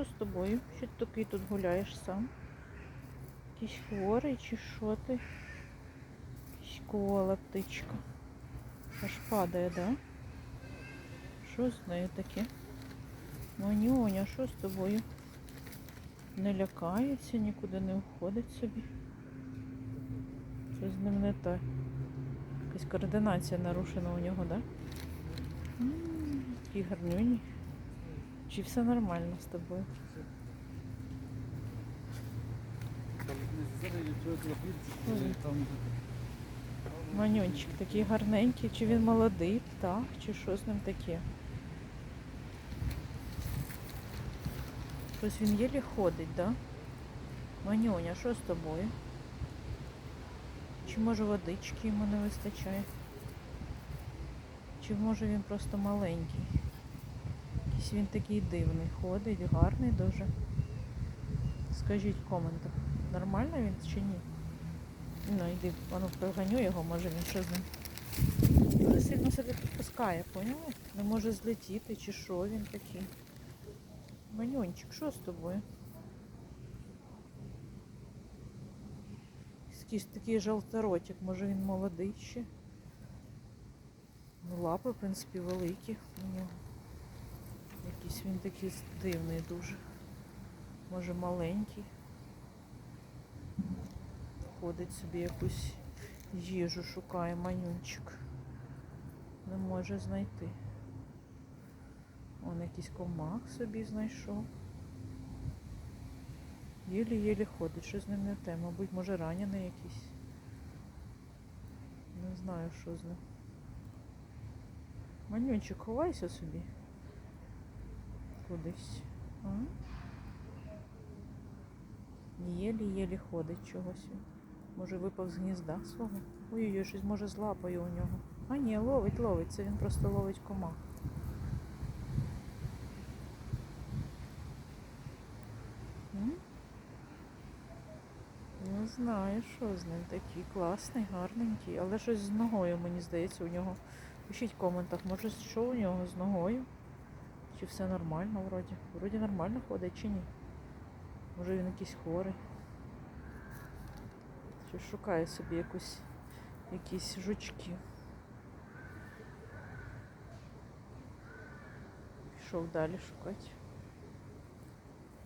що з тобою? Що ти такий тут гуляєш сам? Якийсь хворий чи що ти? Якась кола птичка. Аж падає, да? Що з нею таке? Манюня, що з тобою? Не лякається, нікуди не уходить собі. Щось з ним не так. Якась координація нарушена у нього, да? М, Такий гарнюній. Чи все нормально з тобою? Манюнчик такий гарненький, чи він молодий птах, чи що з ним таке? Щось він єлі ходить, да? Манюня, що з тобою? Чи може водички йому не вистачає? Чи може він просто маленький? Якийсь він такий дивний, ходить, гарний дуже. Скажіть в коментах, нормально він чи ні? Ну, йди, ану проганю його, може він що з ним. Дуже сильно себе підпускає, поняли? Не може злетіти, чи що він такий. Манюнчик, що з тобою? Якийсь такий жовторотик, може він молодий ще. Ну, лапи, в принципі, великі у нього. Якийсь він такий дивний дуже. Може маленький. Ходить собі якусь їжу шукає манюнчик. Не може знайти. Он якийсь комах собі знайшов. Єлі-єлі ходить, що з ним не те. Мабуть, може ранений якийсь. Не знаю, що з ним. Манюнчик, ховайся собі. Кудись. Єлі-єлі ходить чогось. Може випав з гнізда свого. Ой-ой-ой, щось може з лапою у нього. А ні, ловить, ловить. Це він просто ловить комах. Не знаю, що з ним такий. Класний, гарненький, але щось з ногою, мені здається, у нього. Пишіть в коментах, може що у нього з ногою? Чи все нормально вроді? Вроді нормально ходить чи ні? Може він якийсь хворий. Чи шукає собі якусь, якісь жучки. Пішов далі шукати.